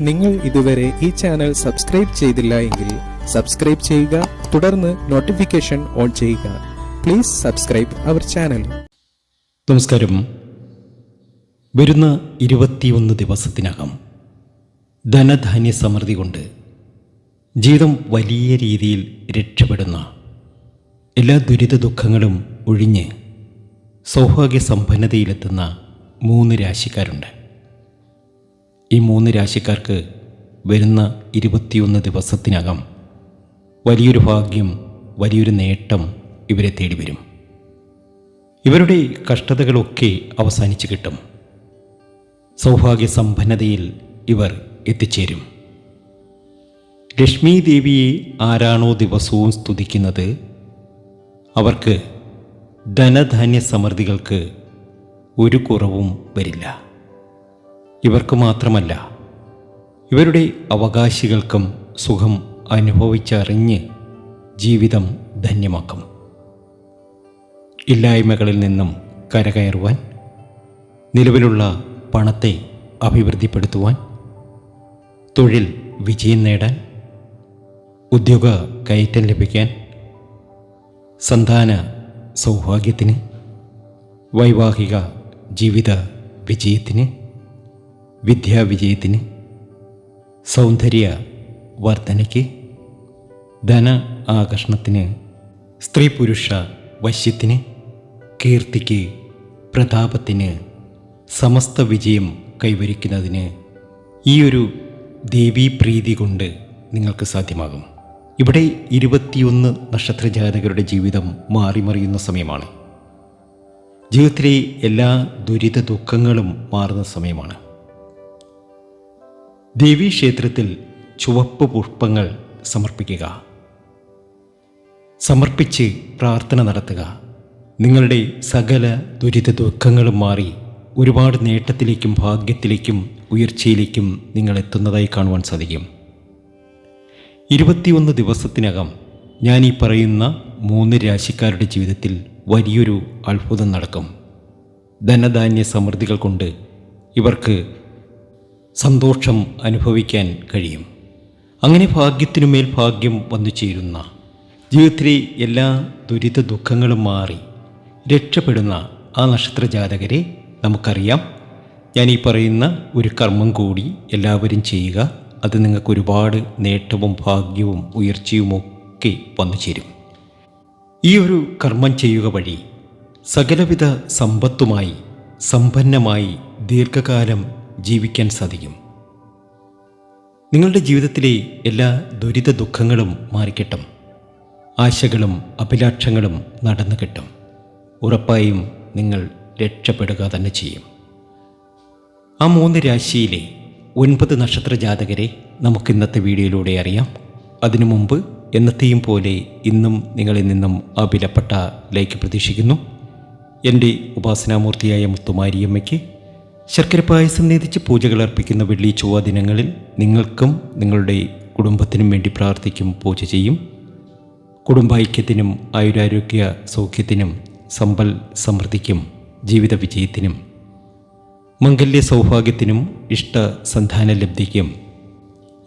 നിങ്ങൾ ഇതുവരെ ഈ ചാനൽ സബ്സ്ക്രൈബ് ചെയ്തില്ല എങ്കിൽ സബ്സ്ക്രൈബ് ചെയ്യുക തുടർന്ന് നോട്ടിഫിക്കേഷൻ ഓൺ ചെയ്യുക. Please subscribe our channel. നമസ്കാരം. വരുന്ന ഇരുപത്തിയൊന്ന് ദിവസത്തിനകം ധനധാന്യ സമൃദ്ധി കൊണ്ട് ജീവിതം വലിയ രീതിയിൽ രക്ഷപ്പെടുന്ന എല്ലാ ദുരിത ദുഃഖങ്ങളും ഒഴിഞ്ഞ് സൗഭാഗ്യ സമ്പന്നതയിലെത്തുന്ന മൂന്ന് രാശിക്കാരുണ്ട്. ഈ മൂന്ന് രാശിക്കാർക്ക് വരുന്ന ഇരുപത്തിയൊന്ന് ദിവസത്തിനകം വലിയൊരു ഭാഗ്യം വലിയൊരു നേട്ടം ഇവരെ തേടി വരും ഇവരുടെ കഷ്ടതകളൊക്കെ അവസാനിച്ചു കിട്ടും. സൗഭാഗ്യ സമ്പന്നതയിൽ ഇവർ എത്തിച്ചേരും. ലക്ഷ്മി ദേവിയെ ആരാണോ ദിവസവും സ്തുതിക്കുന്നത് അവർക്ക് ധനധാന്യ സമൃദ്ധികൾക്ക് ഒരു കുറവും വരില്ല. ഇവർക്ക് മാത്രമല്ല ഇവരുടെ അവകാശികൾക്കും സുഖം അനുഭവിച്ചറിഞ്ഞ് ജീവിതം ധന്യമാക്കും. ഇല്ലായ്മകളിൽ നിന്നും കരകയറുവാൻ നിലവിലുള്ള പണത്തെ അഭിവൃദ്ധിപ്പെടുത്തുവാൻ തൊഴിൽ വിജയം നേടാൻ ഉദ്യോഗ കയറ്റം ലഭിക്കാൻ സന്താന സൗഭാഗ്യത്തിന് വൈവാഹിക ജീവിത വിജയത്തിന് വിദ്യാവിജയത്തിന് സൗന്ദര്യ വർധനയ്ക്ക് ധന ആകർഷണത്തിന് സ്ത്രീ പുരുഷ വശ്യത്തിന് കീർത്തിക്ക് പ്രതാപത്തിന് സമസ്ത വിജയം കൈവരിക്കുന്നതിന് ഈ ഒരു ദേവീപ്രീതി കൊണ്ട് നിങ്ങൾക്ക് സാധ്യമാകും. ഇവിടെ ഇരുപത്തിയൊന്ന് നക്ഷത്രജാതകരുടെ ജീവിതം മാറിമറിയുന്ന സമയമാണ്. ജീവിതത്തിലെ എല്ലാ ദുരിത ദുഃഖങ്ങളും മാറുന്ന സമയമാണ്. ദേവീക്ഷേത്രത്തിൽ ചുവപ്പ് പുഷ്പങ്ങൾ സമർപ്പിക്കുക. സമർപ്പിച്ച് പ്രാർത്ഥന നടത്തുക. നിങ്ങളുടെ സകല ദുരിത ദുഃഖങ്ങളും മാറി ഒരുപാട് നേട്ടത്തിലേക്കും ഭാഗ്യത്തിലേക്കും ഉയർച്ചയിലേക്കും നിങ്ങൾ എത്തുന്നതായി കാണുവാൻ സാധിക്കും. ഇരുപത്തിയൊന്ന് ദിവസത്തിനകം ഞാൻ ഈ പറയുന്ന മൂന്ന് രാശിക്കാരുടെ ജീവിതത്തിൽ വലിയൊരു അത്ഭുതം നടക്കും. ധനധാന്യ സമൃദ്ധികൾ കൊണ്ട് ഇവർക്ക് സന്തോഷം അനുഭവിക്കാൻ കഴിയും. അങ്ങനെ ഭാഗ്യത്തിനുമേൽ ഭാഗ്യം വന്നു ചേരുന്ന ജീവിതത്തിലെ എല്ലാ ദുരിത ദുഃഖങ്ങളും മാറി രക്ഷപ്പെടുന്ന ആ നക്ഷത്രജാതകരെ നമുക്കറിയാം. ഞാൻ ഈ പറയുന്ന ഒരു കർമ്മം കൂടി എല്ലാവരും ചെയ്യുക. അത് നിങ്ങൾക്ക് ഒരുപാട് നേട്ടവും ഭാഗ്യവും ഉയർച്ചയുമൊക്കെ വന്നു ചേരും ഈ ഒരു കർമ്മം ചെയ്യുക വഴി സകലവിധ സമ്പത്തുമായി സമ്പന്നമായി ദീർഘകാലം ജീവിക്കാൻ സാധിക്കും. നിങ്ങളുടെ ജീവിതത്തിലെ എല്ലാ ദുരിത ദുഃഖങ്ങളും മാറിക്കിട്ടും. ആശകളും അഭിലാഷങ്ങളും നടന്നു കിട്ടും. ഉറപ്പായും നിങ്ങൾ രക്ഷപ്പെടുക തന്നെ ചെയ്യും. ആ മൂന്ന് രാശിയിലെ ഒൻപത് നക്ഷത്ര ജാതകരെ നമുക്ക് ഇന്നത്തെ വീഡിയോയിലൂടെ അറിയാം. അതിനു മുമ്പ് എന്നത്തെയും പോലെ ഇന്നും നിങ്ങളിൽ നിന്നും ആ വിലപ്പെട്ട ലൈക്ക് പ്രതീക്ഷിക്കുന്നു. എന്റെ ഉപാസനാമൂർത്തിയായ മുത്തുമാരിയമ്മയ്ക്ക് ശർക്കര പായസം നീതിച്ച് പൂജകൾ അർപ്പിക്കുന്ന വെള്ളി ചൊവ്വ ദിനങ്ങളിൽ നിങ്ങൾക്കും നിങ്ങളുടെ കുടുംബത്തിനും വേണ്ടി പ്രാർത്ഥിക്കും പൂജ ചെയ്യും. കുടുംബൈക്യത്തിനും ആയുരാരോഗ്യ സൗഖ്യത്തിനും സമ്പൽ സമൃദ്ധിക്കും ജീവിത വിജയത്തിനും മംഗല്യ സൗഭാഗ്യത്തിനും ഇഷ്ട സന്താന ലബ്ധിക്കും.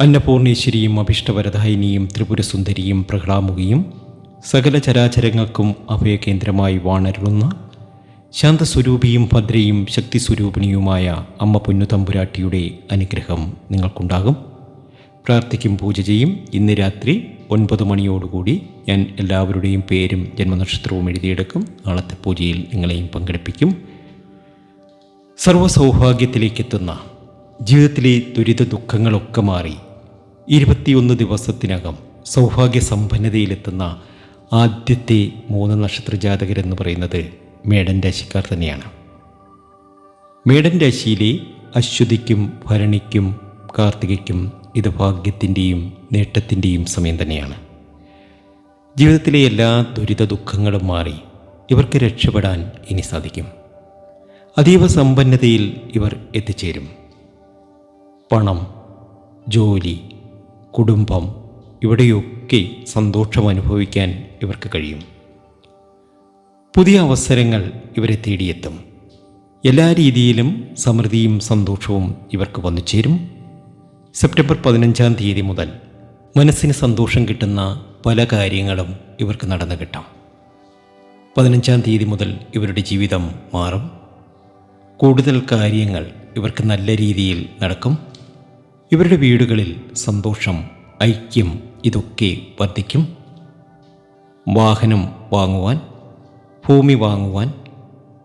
അന്നപൂർണേശ്വരിയും അഭിഷ്ടവരദായിനിയും ത്രിപുരസുന്ദരിയും പ്രഹ്ലാമുകിയും സകല ചരാചരങ്ങൾക്കും അഭയകേന്ദ്രമായി വാണരുളുന്ന ശാന്തസ്വരൂപിയും ഭദ്രയും ശക്തിസ്വരൂപിണിയുമായ അമ്മ പൊന്നുതമ്പുരാട്ടിയുടെ അനുഗ്രഹം നിങ്ങൾക്കുണ്ടാകും. പ്രാർത്ഥിക്കും പൂജ ചെയ്യും. ഇന്ന് രാത്രി ഒൻപത് മണിയോടുകൂടി ഞാൻ എല്ലാവരുടെയും പേരും ജന്മനക്ഷത്രവും എഴുതിയെടുക്കും. നാളത്തെ പൂജയിൽ നിങ്ങളെയും പങ്കെടുപ്പിക്കും. സർവസൗഭാഗ്യത്തിലേക്കെത്തുന്ന ജീവിതത്തിലെ ദുരിത ദുഃഖങ്ങളൊക്കെ മാറി ഇരുപത്തിയൊന്ന് ദിവസത്തിനകം സൗഭാഗ്യ സമ്പന്നതയിലെത്തുന്ന ആദ്യത്തെ മൂന്ന് നക്ഷത്ര ജാതകരെന്ന് പറയുന്നത് മേടൻ രാശിക്കാർ തന്നെയാണ്. മേടൻ രാശിയിലെ അശ്വതിക്കും ഭരണിക്കും കാർത്തികയ്ക്കും ഇത് ഭാഗ്യത്തിന്റെയും നേട്ടത്തിന്റെയും സമയം തന്നെയാണ്. ജീവിതത്തിലെ എല്ലാ ദുരിത ദുഃഖങ്ങളും മാറി ഇവർക്ക് രക്ഷപ്പെടാൻ ഇനി സാധിക്കും. അതീവ സമ്പന്നതയിൽ ഇവർ എത്തിച്ചേരും. പണം ജോലി കുടുംബം ഇവിടെയൊക്കെ സന്തോഷം അനുഭവിക്കാൻ ഇവർക്ക് കഴിയും. പുതിയ അവസരങ്ങൾ ഇവരെ തേടിയെത്തും. എല്ലാ രീതിയിലും സമൃദ്ധിയും സന്തോഷവും ഇവർക്ക് വന്നു ചേരും. സെപ്റ്റംബർ പതിനഞ്ചാം തീയതി മുതൽ മനസ്സിന് സന്തോഷം കിട്ടുന്ന പല കാര്യങ്ങളും ഇവർക്ക് നടന്നു കിട്ടാം. പതിനഞ്ചാം തീയതി മുതൽ ഇവരുടെ ജീവിതം മാറും. കൂടുതൽ കാര്യങ്ങൾ ഇവർക്ക് നല്ല രീതിയിൽ നടക്കും. ഇവരുടെ വീടുകളിൽ സന്തോഷം ഐക്യം ഇതൊക്കെ വർദ്ധിക്കും. വാഹനം വാങ്ങുവാൻ ഭൂമി വാങ്ങുവാൻ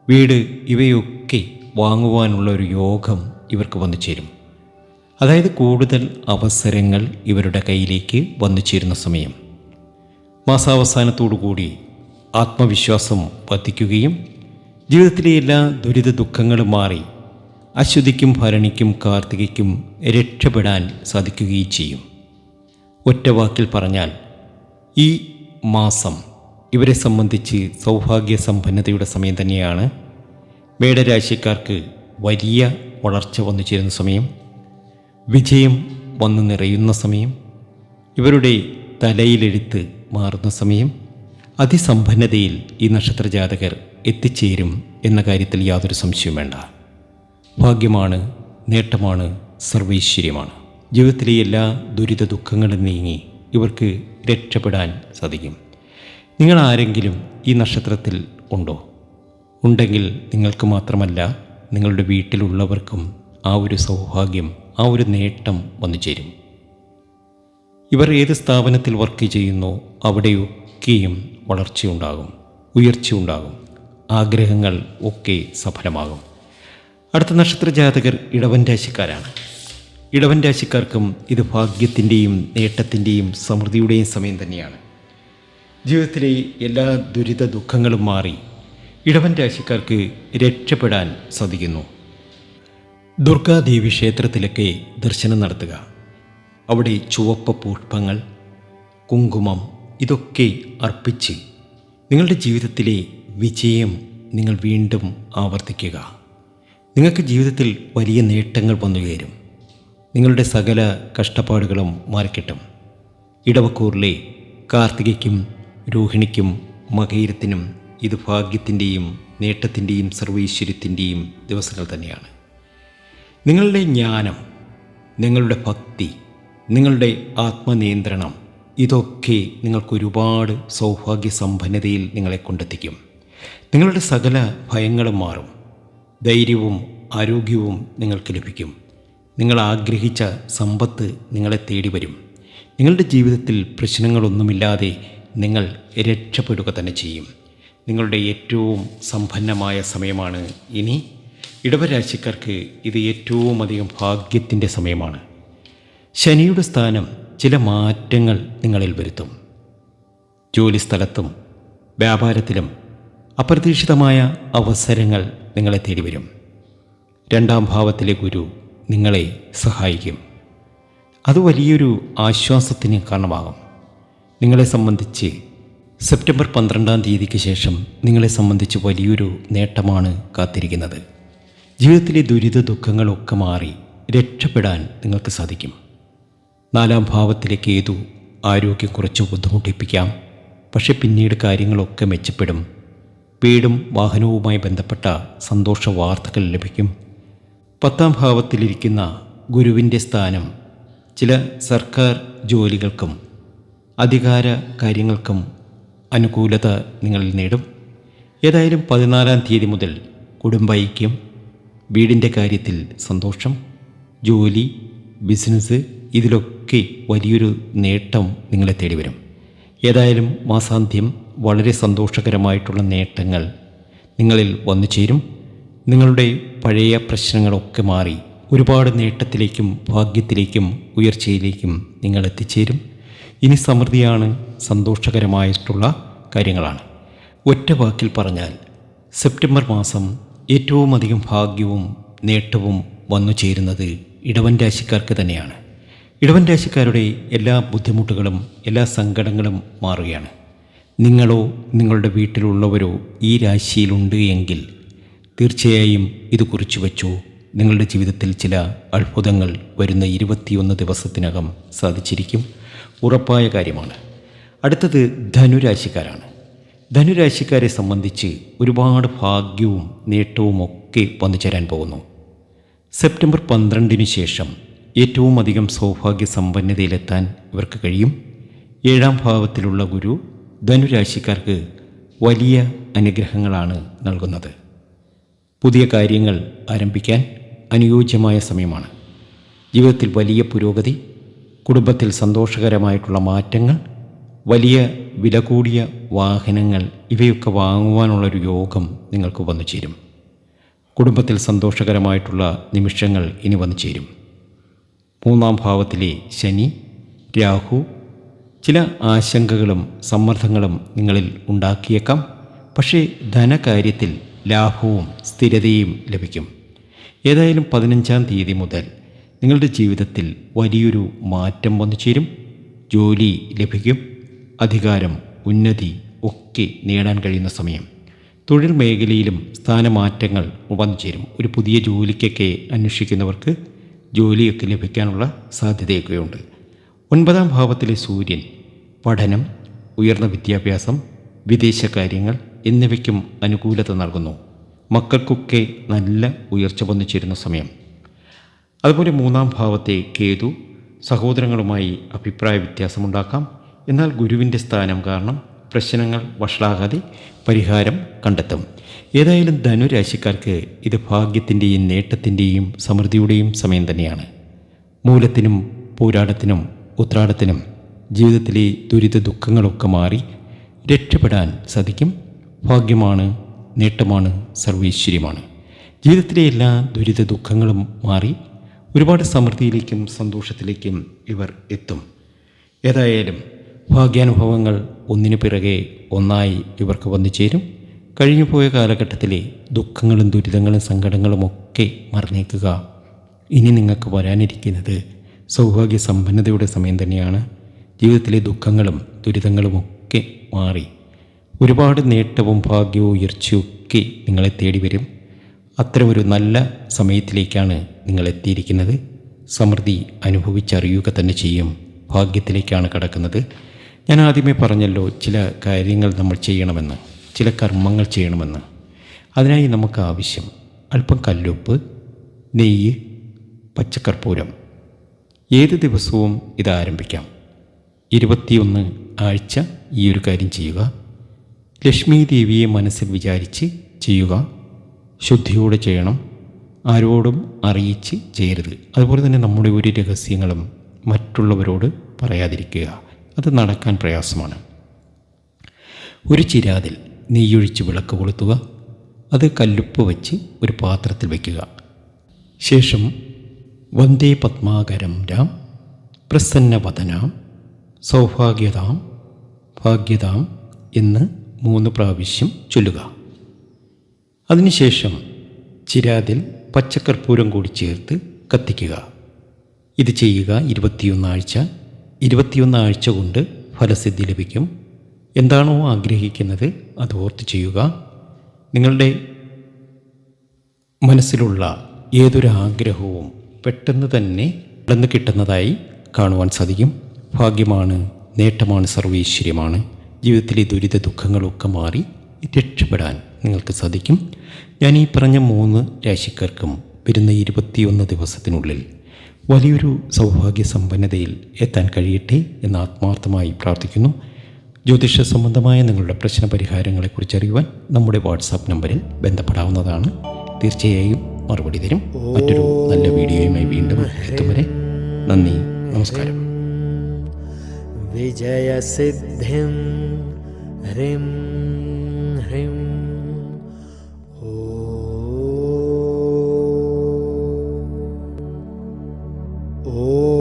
വീട് ഇവയൊക്കെ വാങ്ങുവാനുള്ള ഒരു യോഗം ഇവർക്ക് വന്നു ചേരും. അതായത് കൂടുതൽ അവസരങ്ങൾ ഇവരുടെ കയ്യിലേക്ക് വന്നു ചേരുന്ന സമയം. മാസാവസാനത്തോടു കൂടി ആത്മവിശ്വാസം വർദ്ധിക്കുകയും ജീവിതത്തിലെ എല്ലാ ദുരിത ദുഃഖങ്ങളും മാറി അശ്വതിക്കും ഭരണിക്കും കാർത്തികയ്ക്കും രക്ഷപ്പെടാൻ സാധിക്കുകയും ചെയ്യും. ഒറ്റ വാക്കിൽ പറഞ്ഞാൽ ഈ മാസം ഇവരെ സംബന്ധിച്ച് സൗഭാഗ്യ സമ്പന്നതയുടെ സമയം തന്നെയാണ്. മേടരാശിക്കാർക്ക് വലിയ വളർച്ച വന്നു ചേരുന്ന സമയം. വിജയം വന്നു നിറയുന്ന സമയം. ഇവരുടെ തലയിലെഴുത്ത് മാറുന്ന സമയം. അതിസമ്പന്നതയിൽ ഈ നക്ഷത്ര ജാതകർ എത്തിച്ചേരും എന്ന കാര്യത്തിൽ യാതൊരു സംശയവും വേണ്ട. ഭാഗ്യമാണ് നേട്ടമാണ് സർവൈശ്വര്യമാണ്. ജീവിതത്തിലെ എല്ലാ ദുരിത ദുഃഖങ്ങളും നീങ്ങി ഇവർക്ക് രക്ഷപ്പെടാൻ സാധിക്കും. നിങ്ങൾ ആരെങ്കിലും ഈ നക്ഷത്രത്തിൽ ഉണ്ടോ? ഉണ്ടെങ്കിൽ നിങ്ങൾക്ക് മാത്രമല്ല നിങ്ങളുടെ വീട്ടിലുള്ളവർക്കും ആ ഒരു സൗഭാഗ്യം ആ ഒരു നേട്ടം വന്നു ചേരും ഇവർ ഏത് സ്ഥാപനത്തിൽ വർക്ക് ചെയ്യുന്നു അവിടെയൊക്കെയും വളർച്ചയുണ്ടാകും ഉയർച്ചയുണ്ടാകും ആഗ്രഹങ്ങൾ ഒക്കെ സഫലമാകും. അടുത്ത നക്ഷത്ര ജാതകർ ഇടവൻ രാശിക്കാരാണ്. ഇടവൻ രാശിക്കാർക്കും ഇത് ഭാഗ്യത്തിന്റെയും നേട്ടത്തിന്റെയും സമൃദ്ധിയുടെയും സമയം തന്നെയാണ്. ജീവിതത്തിലെ എല്ലാ ദുരിത ദുഃഖങ്ങളും മാറി ഇടവൻ രാശിക്കാർക്ക് രക്ഷപ്പെടാൻ സാധിക്കുന്നു. ദുർഗാദേവി ക്ഷേത്രത്തിലൊക്കെ ദർശനം നടത്തുക. അവിടെ ചുവപ്പ് പുഷ്പങ്ങൾ കുങ്കുമം ഇതൊക്കെ അർപ്പിച്ച് നിങ്ങളുടെ ജീവിതത്തിലെ വിജയം നിങ്ങൾ വീണ്ടും ആവർത്തിക്കുക. നിങ്ങൾക്ക് ജീവിതത്തിൽ വലിയ നേട്ടങ്ങൾ വന്നു ചേരും. നിങ്ങളുടെ സകല കഷ്ടപ്പാടുകളും മാറിക്കിട്ടും. ഇടവക്കൂറിലെ കാർത്തികയ്ക്കും രോഹിണിക്കും മകയിരത്തിനും ഇത് ഭാഗ്യത്തിന്റെയും നേട്ടത്തിന്റെയും സർവൈശ്വര്യത്തിന്റെയും ദിവസങ്ങൾ തന്നെയാണ്. നിങ്ങളുടെ ജ്ഞാനം നിങ്ങളുടെ ഭക്തി നിങ്ങളുടെ ആത്മനിയന്ത്രണം. ഇതൊക്കെ നിങ്ങൾക്ക് ഒരുപാട് സൗഭാഗ്യ സമ്പന്നതയിൽ നിങ്ങളെ കൊണ്ടെത്തിക്കും. നിങ്ങളുടെ സകല ഭയങ്ങളും മാറും. ധൈര്യവും ആരോഗ്യവും നിങ്ങൾക്ക് ലഭിക്കും. നിങ്ങൾ ആഗ്രഹിച്ച സമ്പത്ത് നിങ്ങളെ തേടി വരും നിങ്ങളുടെ ജീവിതത്തിൽ പ്രശ്നങ്ങളൊന്നുമില്ലാതെ നിങ്ങൾ രക്ഷപ്പെടുക തന്നെ ചെയ്യും. നിങ്ങളുടെ ഏറ്റവും സമ്പന്നമായ സമയമാണ് ഇനി. ഇടവരാശിക്കാർക്ക് ഇത് ഏറ്റവും അധികം ഭാഗ്യത്തിന്റെ സമയമാണ്. ശനിയുടെ സ്ഥാനം ചില മാറ്റങ്ങൾ നിങ്ങളിൽ വരുത്തും. ജോലിസ്ഥലത്തും വ്യാപാരത്തിലും അപ്രതീക്ഷിതമായ അവസരങ്ങൾ നിങ്ങളെ തേടി വരും രണ്ടാം ഭാവത്തിലെ ഗുരു നിങ്ങളെ സഹായിക്കും. അത് വലിയൊരു ആശ്വാസത്തിന് കാരണമാകും. നിങ്ങളെ സംബന്ധിച്ച് സെപ്റ്റംബർ പന്ത്രണ്ടാം തീയതിക്ക് ശേഷം നിങ്ങളെ സംബന്ധിച്ച് വലിയൊരു നേട്ടമാണ് കാത്തിരിക്കുന്നത്. ജീവിതത്തിലെ ദുരിത ദുഃഖങ്ങളൊക്കെ മാറി രക്ഷപ്പെടാൻ നിങ്ങൾക്ക് സാധിക്കും. നാലാം ഭാവത്തിലേക്ക് ഏതു ആരോഗ്യം കുറച്ച് ബുദ്ധിമുട്ടിപ്പിക്കാം പക്ഷെ പിന്നീട് കാര്യങ്ങളൊക്കെ മെച്ചപ്പെടും. വീടും വാഹനവുമായി ബന്ധപ്പെട്ട സന്തോഷ വാർത്തകൾ ലഭിക്കും. പത്താം ഭാവത്തിലിരിക്കുന്ന ഗുരുവിന്റെ സ്ഥാനം ചില സർക്കാർ ജോലികൾക്കും അധികാര കാര്യങ്ങൾക്കും അനുകൂലത നിങ്ങളിൽ നേടും. ഏതായാലും പതിനാലാം തീയതി മുതൽ കുടുംബൈക്യം വീടിന്റെ കാര്യത്തിൽ സന്തോഷം ജോലി ബിസിനസ് ഇതിലൊക്കെ വലിയൊരു നേട്ടം നിങ്ങളെ തേടി വരും ഏതായാലും മാസാന്ത്യം വളരെ സന്തോഷകരമായിട്ടുള്ള നേട്ടങ്ങൾ നിങ്ങളിൽ വന്നു ചേരും. നിങ്ങളുടെ പഴയ പ്രശ്നങ്ങളൊക്കെ മാറി ഒരുപാട് നേട്ടത്തിലേക്കും ഭാഗ്യത്തിലേക്കും ഉയർച്ചയിലേക്കും നിങ്ങൾ എത്തിച്ചേരും. ഇനി സമൃദ്ധിയാണ് സന്തോഷകരമായിട്ടുള്ള കാര്യങ്ങളാണ്. ഒറ്റ വാക്കിൽ പറഞ്ഞാൽ സെപ്റ്റംബർ മാസം ഏറ്റവും അധികം ഭാഗ്യവും നേട്ടവും വന്നു ചേരുന്നത് ഇടവൻ രാശിക്കാർക്ക് തന്നെയാണ്. ഇടവൻ രാശിക്കാരുടെ എല്ലാ ബുദ്ധിമുട്ടുകളും എല്ലാ സങ്കടങ്ങളും മാറുകയാണ്. നിങ്ങളോ നിങ്ങളുടെ വീട്ടിലുള്ളവരോ ഈ രാശിയിലുണ്ട് എങ്കിൽ തീർച്ചയായും ഇത് കുറിച്ചു വച്ചു. നിങ്ങളുടെ ജീവിതത്തിൽ ചില അത്ഭുതങ്ങൾ വരുന്ന ഇരുപത്തിയൊന്ന് ദിവസത്തിനകം സാധിച്ചിരിക്കും. ഉറപ്പായ കാര്യമാണ്. അടുത്തത് ധനുരാശിക്കാരാണ്. ധനുരാശിക്കാരെ സംബന്ധിച്ച് ഒരുപാട് ഭാഗ്യവും നേട്ടവും ഒക്കെ വന്നു ചേരാൻ പോകുന്നു. സെപ്റ്റംബർ പന്ത്രണ്ടിന് ശേഷം ഏറ്റവും അധികം സൗഭാഗ്യ സമ്പന്നതയിലെത്താൻ ഇവർക്ക് കഴിയും. ഏഴാം ഭാവത്തിലുള്ള ഗുരു ധനുരാശിക്കാർക്ക് വലിയ അനുഗ്രഹങ്ങളാണ് നൽകുന്നത്. പുതിയ കാര്യങ്ങൾ ആരംഭിക്കാൻ അനുയോജ്യമായ സമയമാണ്. ജീവിതത്തിൽ വലിയ പുരോഗതി കുടുംബത്തിൽ സന്തോഷകരമായിട്ടുള്ള മാറ്റങ്ങൾ വലിയ വില കൂടിയ വാഹനങ്ങൾ ഇവയൊക്കെ വാങ്ങുവാനുള്ളൊരു യോഗം നിങ്ങൾക്ക് വന്നു ചേരും കുടുംബത്തിൽ സന്തോഷകരമായിട്ടുള്ള നിമിഷങ്ങൾ ഇനി വന്നു ചേരും മൂന്നാം ഭാവത്തിലെ ശനി രാഹു ചില ആശങ്കകളും സമ്മർദ്ദങ്ങളും നിങ്ങളിൽ ഉണ്ടാക്കിയേക്കാം. പക്ഷേ ധനകാര്യത്തിൽ ലാഭവും സ്ഥിരതയും ലഭിക്കും. ഏതായാലും പതിനഞ്ചാം തീയതി മുതൽ നിങ്ങളുടെ ജീവിതത്തിൽ വലിയൊരു മാറ്റം വന്നു ചേരും. ജോലി ലഭിക്കും. അധികാരം ഉന്നതി ഒക്കെ നേടാൻ കഴിയുന്ന സമയം. തൊഴിൽ മേഖലയിലും സ്ഥാനമാറ്റങ്ങൾ വന്നു ചേരും. ഒരു പുതിയ ജോലിക്കൊക്കെ അന്വേഷിക്കുന്നവർക്ക് ജോലിയൊക്കെ ലഭിക്കാനുള്ള സാധ്യതയൊക്കെയുണ്ട്. ഒൻപതാം ഭാവത്തിലെ സൂര്യൻ പഠനം ഉയർന്ന വിദ്യാഭ്യാസം വിദേശകാര്യങ്ങൾ എന്നിവയ്ക്കും അനുകൂലത നൽകുന്നു. മക്കൾക്കൊക്കെ നല്ല ഉയർച്ച വന്നു ചേരുന്ന സമയം. അതുപോലെ മൂന്നാം ഭാവത്തെ കേതു സഹോദരങ്ങളുമായി അഭിപ്രായ വ്യത്യാസമുണ്ടാക്കാം. എന്നാൽ ഗുരുവിന്റെ സ്ഥാനം കാരണം പ്രശ്നങ്ങൾ വഷളാകാതെ പരിഹാരം കണ്ടെത്തും. ഏതായാലും ധനുരാശിക്കാർക്ക് ഇത് ഭാഗ്യത്തിന്റെയും നേട്ടത്തിന്റെയും സമൃദ്ധിയുടെയും സമയം തന്നെയാണ്. മൂലത്തിനും പോരാടത്തിനും ഉത്രാടത്തിനും ജീവിതത്തിലെ ദുരിത ദുഃഖങ്ങളൊക്കെ മാറി രക്ഷപ്പെടാൻ സാധിക്കും. ഭാഗ്യമാണ് നേട്ടമാണ് സർവൈശ്വര്യമാണ്. ജീവിതത്തിലെ എല്ലാ ദുരിത ദുഃഖങ്ങളും മാറി ഒരുപാട് സമൃദ്ധിയിലേക്കും സന്തോഷത്തിലേക്കും ഇവർ എത്തും. ഏതായാലും ഭാഗ്യാനുഭവങ്ങൾ ഒന്നിനു പിറകെ ഒന്നായി ഇവർക്ക് വന്നു ചേരും കഴിഞ്ഞുപോയ കാലഘട്ടത്തിലെ ദുഃഖങ്ങളും ദുരിതങ്ങളും സങ്കടങ്ങളും ഒക്കെ മറന്നേക്കുക. ഇനി നിങ്ങൾക്ക് വരാനിരിക്കുന്നത് സൗഭാഗ്യ സമ്പന്നതയുടെ സമയം തന്നെയാണ്. ജീവിതത്തിലെ ദുഃഖങ്ങളും ദുരിതങ്ങളും ഒക്കെ മാറി. ഒരുപാട് നേട്ടവും ഭാഗ്യവും ഉയർച്ചയൊക്കെ നിങ്ങളെ തേടി വരും. അത്തരമൊരു നല്ല സമയത്തിലേക്കാണ് നിങ്ങൾ എത്തിയിരിക്കുന്നത്. സമൃദ്ധി അനുഭവിച്ചറിയുക തന്നെ ചെയ്യും. ഭാഗ്യത്തിലേക്കാണ് കടക്കുന്നത്. ഞാൻ ആദ്യമേ പറഞ്ഞല്ലോ ചില കാര്യങ്ങൾ നമ്മൾ ചെയ്യണമെന്ന്. ചില കർമ്മങ്ങൾ ചെയ്യണമെന്ന്. അതിനായി നമുക്ക് ആവശ്യം അല്പം കല്ലുപ്പ് നെയ്യ് പച്ചക്കർപ്പൂരം ഏത് ദിവസവും ഇത് ആരംഭിക്കാം. ഇരുപത്തിയൊന്ന് ആഴ്ച ഈ ഒരു കാര്യം ചെയ്യുക. ലക്ഷ്മി ദേവിയെ മനസ്സിൽ വിചാരിച്ച് ചെയ്യുക. ശുദ്ധിയോടെ ചെയ്യണം. ആരോടും അറിയിച്ച് ചെയ്യരുത്. അതുപോലെ തന്നെ നമ്മുടെ ഒരു രഹസ്യങ്ങളും മറ്റുള്ളവരോട് പറയാതിരിക്കുക. അത് നടക്കാൻ പ്രയാസമാണ്. ഒരു ചിരാതിൽ നെയ്യൊഴിച്ച് വിളക്ക് കൊളുത്തുക. അത് കല്ലുപ്പ് വെച്ച് ഒരു പാത്രത്തിൽ വയ്ക്കുക ശേഷം വന്ദേ പത്മാകരം രാം പ്രസന്നവദനാം സൗഭാഗ്യതാം ഭാഗ്യതാം എന്ന് മൂന്ന് പ്രാവശ്യം ചൊല്ലുക. അതിനുശേഷം ചിരാതിൽ പച്ചക്കർപ്പൂരം കൂടി ചേർത്ത് കത്തിക്കുക. ഇത് ചെയ്യുക ഇരുപത്തിയൊന്നാഴ്ച. ഇരുപത്തിയൊന്നാഴ്ച കൊണ്ട് ഫലസിദ്ധി ലഭിക്കും. എന്താണോ ആഗ്രഹിക്കുന്നത് അത് ഓർത്ത് ചെയ്യുക. നിങ്ങളുടെ മനസ്സിലുള്ള ഏതൊരു ആഗ്രഹവും പെട്ടെന്ന് തന്നെ നടന്നു കിട്ടുന്നതായി കാണുവാൻ സാധിക്കും. ഭാഗ്യമാണ് നേട്ടമാണ് സർവൈശ്വര്യമാണ്. ജീവിതത്തിലെ ദുരിത ദുഃഖങ്ങളൊക്കെ മാറി രക്ഷപ്പെടാൻ നിങ്ങൾക്ക് സാധിക്കും. ഞാൻ ഈ പറഞ്ഞ മൂന്ന് രാശിക്കാർക്കും വരുന്ന ഇരുപത്തിയൊന്ന് ദിവസത്തിനുള്ളിൽ വലിയൊരു സൗഭാഗ്യ സമ്പന്നതയിൽ എത്താൻ കഴിയട്ടെ എന്ന് ആത്മാർത്ഥമായി പ്രാർത്ഥിക്കുന്നു. ജ്യോതിഷ സംബന്ധമായ നിങ്ങളുടെ പ്രശ്ന പരിഹാരങ്ങളെക്കുറിച്ച് അറിയുവാൻ നമ്മുടെ വാട്സാപ്പ് നമ്പറിൽ ബന്ധപ്പെടാവുന്നതാണ്. തീർച്ചയായും മറുപടി തരും. മറ്റൊരു നല്ല വീഡിയോയുമായി വീണ്ടും എത്തും വരെ. നന്ദി നമസ്കാരം. വിജയസിദ്ധിം. ഹ്രീം ഹ്രീം.